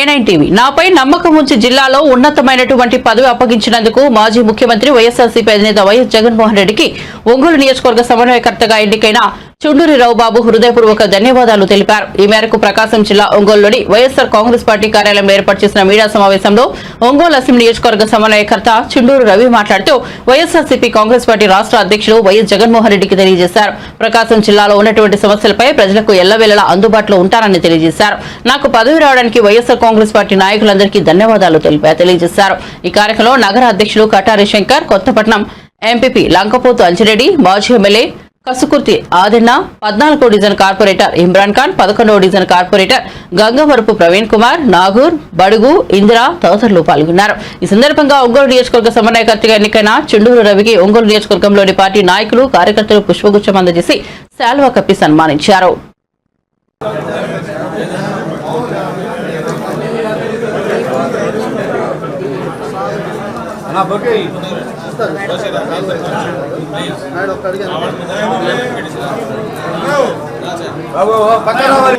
ఏ TV. నాపై నమ్మకం ఉంచి జిల్లాలో ఉన్నతమైనటువంటి పదవి అప్పగించినందుకు మాజీ ముఖ్యమంత్రి వైఎస్ఆర్సీపీ అధినేత వైఎస్ జగన్మోహన్ రెడ్డికి ఒంగోలు నియోజకవర్గ సమన్వయకర్తగా ఎన్నికైన చుండూరి రావుబాబు హృదయపూర్వక ధన్యవాదాలు తెలిపారు. ఈ మేరకు ప్రకాశం జిల్లా ఒంగోలులోని వైఎస్సార్ కాంగ్రెస్ పార్టీ కార్యాలయంలో ఏర్పాటు చేసిన మీడియా సమావేశంలో ఒంగోలు అసెంబ్లీ నియోజకవర్గ సమన్వయకర్త చుండూరు రవి మాట్లాడుతూ వైఎస్సార్సీపీ కాంగ్రెస్ పార్టీ రాష్ట్ర అధ్యక్షులు వైఎస్ జగన్మోహన్ రెడ్డికి తెలియజేశారు. ప్రకాశం జిల్లాలో ఉన్నటువంటి సమస్యలపై ప్రజలకు ఎల్లవేళలా అందుబాటులో ఉంటారని తెలియజేశారు. నాకు పదవి రావడానికి వైఎస్ఆర్ కాంగ్రెస్ పార్టీ నాయకులందరికీ ధన్యవాదాలు తెలిపారు తెలియజేశారు. ఈ కార్యక్రమంలో నగర అధ్యక్షులు కటారి శంకర్ కొత్తపట్నం ఎంపీపీ లంకపోతు అంజిరెడ్డి మాజీ ఎమ్మెల్యే కసుకుర్తి ఆదిన్న పద్నాలుగో డివిజన్ కార్పొరేటర్ ఇమ్రాన్ ఖాన్ పదకొండవ డివిజన్ కార్పొరేటర్ గంగవరపు ప్రవీణ్ కుమార్ నాగూర్ బడుగు ఇందిరా తదితరులు పాల్గొన్నారు. ఈ సందర్భంగా ఒంగోలు నియోజకవర్గ సమన్వయకర్తగా ఎన్నికైన చెండూరు రవికి ఒంగోలు నియోజకవర్గంలోని పార్టీ నాయకులు కార్యకర్తలు పుష్పగుచ్చం అందజేసి శాల్వా కప్పి సన్మానించారు. బాబు పక్కన రావాలి.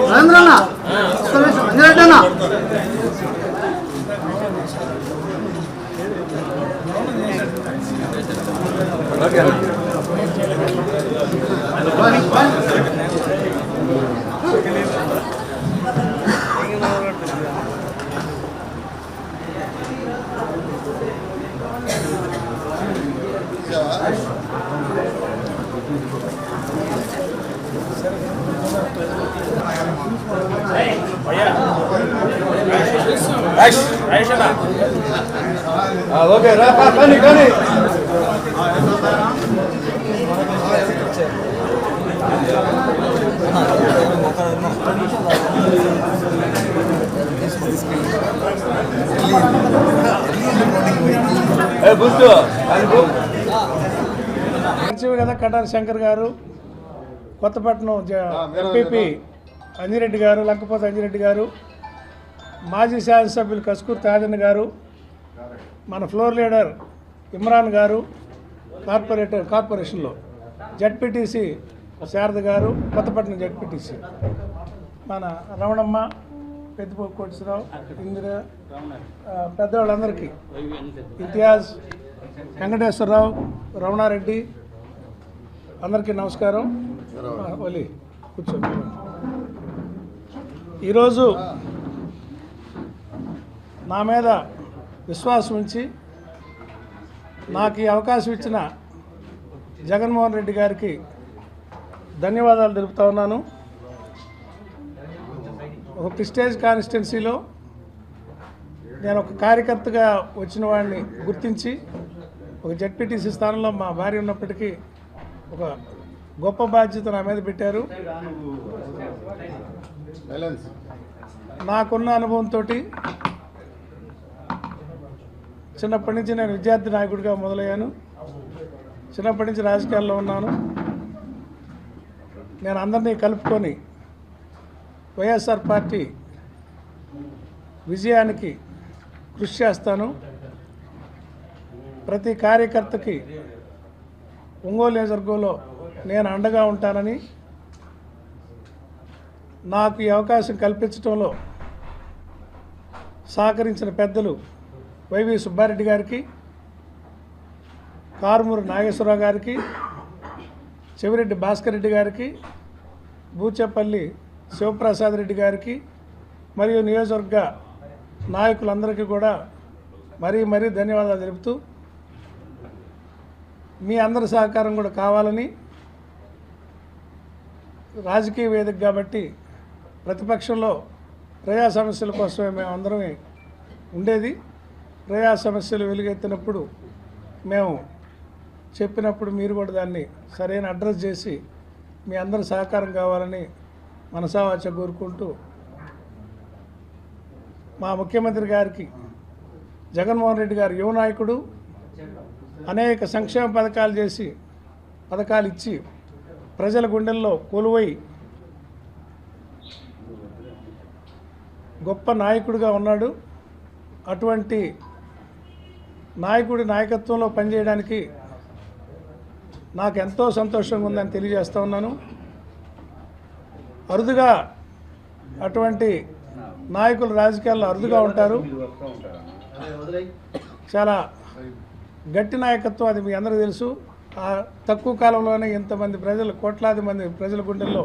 ఓకే రా కానీ కానీ ఏ బుద్ధు అది మంచివి కదా కటారి శంకర్ గారు. కొత్తపట్నం జ- ఎంపీపీ అంజిరెడ్డి గారు లంకపోత అంజిరెడ్డి గారు మాజీ శాసనసభ్యులు కస్కూర్ తాజన్ గారు మన ఫ్లోర్ లీడర్ ఇమ్రాన్ గారు కార్పొరేటర్ కార్పొరేషన్లో జడ్పీటీసీ శారద గారు కొత్తపట్నం జడ్పీటీసీ. మన రమణమ్మ పెద్దపో కోటేశ్వరరావు ఇందిర పెద్దవాళ్ళందరికీ ఇంతియాజ్ వెంకటేశ్వరరావు రమణారెడ్డి అందరికీ నమస్కారం. ఒలి కూర్చో ఈరోజు నా మీద విశ్వాసం ఉంచి నాకు ఈ అవకాశం ఇచ్చిన జగన్మోహన్ రెడ్డి గారికి ధన్యవాదాలు తెలుపుతా ఉన్నాను. ఒక ప్రిస్టేజ్ కాన్స్టిట్యున్సీలో నేను ఒక కార్యకర్తగా వచ్చిన వాడిని గుర్తించి ఒక జడ్పీటీసీ స్థానంలో మా భార్య ఉన్నప్పటికీ ఒక గొప్ప బాధ్యత నా మీద పెట్టారు. నాకున్న అనుభవంతో చిన్నప్పటి నుంచి నేను విద్యార్థి నాయకుడిగా మొదలయ్యాను. చిన్నప్పటి నుంచి రాజకీయాల్లో ఉన్నాను. నేను అందరినీ కలుపుకొని వైఎస్ఆర్ పార్టీ విజయానికి కృషి చేస్తాను. ప్రతి కార్యకర్తకి ఒంగోలు నియోజకవర్గంలో నేను అండగా ఉంటానని నాకు ఈ అవకాశం కల్పించడంలో సహకరించిన పెద్దలు వైవి సుబ్బారెడ్డి గారికి కారుమూరి నాగేశ్వరరావు గారికి చెవిరెడ్డి భాస్కర్ రెడ్డి గారికి బూచేపల్లి శివప్రసాద్ రెడ్డి గారికి మరియు నియోజకవర్గ నాయకులందరికీ కూడా మరీ మరీ ధన్యవాదాలు తెలుపుతూ మీ అందరి సహకారం కూడా కావాలని రాజకీయ వేదిక కాబట్టి ప్రతిపక్షంలో ప్రజా సమస్యల కోసమే మేము అందరమే ఉండేది. ప్రజా సమస్యలు వెలుగెత్తినప్పుడు మేము చెప్పినప్పుడు మీరు కూడా దాన్ని సరైన అడ్రస్ చేసి మీ అందరి సహకారం కావాలని మనసావాచ కోరుకుంటూ మా ముఖ్యమంత్రి గారికి జగన్మోహన్ రెడ్డి గారు యువ నాయకుడు అనేక సంక్షేమ పథకాలు చేసి పథకాలు ఇచ్చి ప్రజల గుండెల్లో కొలువై గొప్ప నాయకుడిగా ఉన్నాడు. అటువంటి నాయకుడి నాయకత్వంలో పనిచేయడానికి నాకు ఎంతో సంతోషంగా ఉందని తెలియజేస్తూ ఉన్నాను. అరుదుగా అటువంటి నాయకులు రాజకీయాల్లో అరుదుగా ఉంటారు. చాలా గట్టి నాయకత్వం అది మీ అందరికీ తెలుసు. తక్కువ కాలంలోనే ఇంతమంది ప్రజలు కోట్లాది మంది ప్రజల గుండెల్లో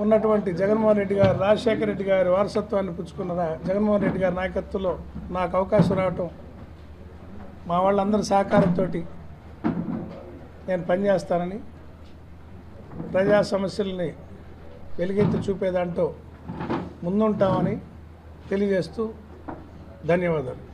ఉన్నటువంటి జగన్మోహన్ రెడ్డి గారు రాజశేఖర రెడ్డి గారి వారసత్వాన్ని పుచ్చుకున్న జగన్మోహన్ రెడ్డి గారి నాయకత్వంలో నాకు అవకాశం రావటం మా వాళ్ళందరి సహకారంతో నేను పనిచేస్తానని ప్రజా సమస్యల్ని వెలుగెత్తి చూపేదాంట్లో ముందుంటామని తెలియజేస్తూ ధన్యవాదాలు.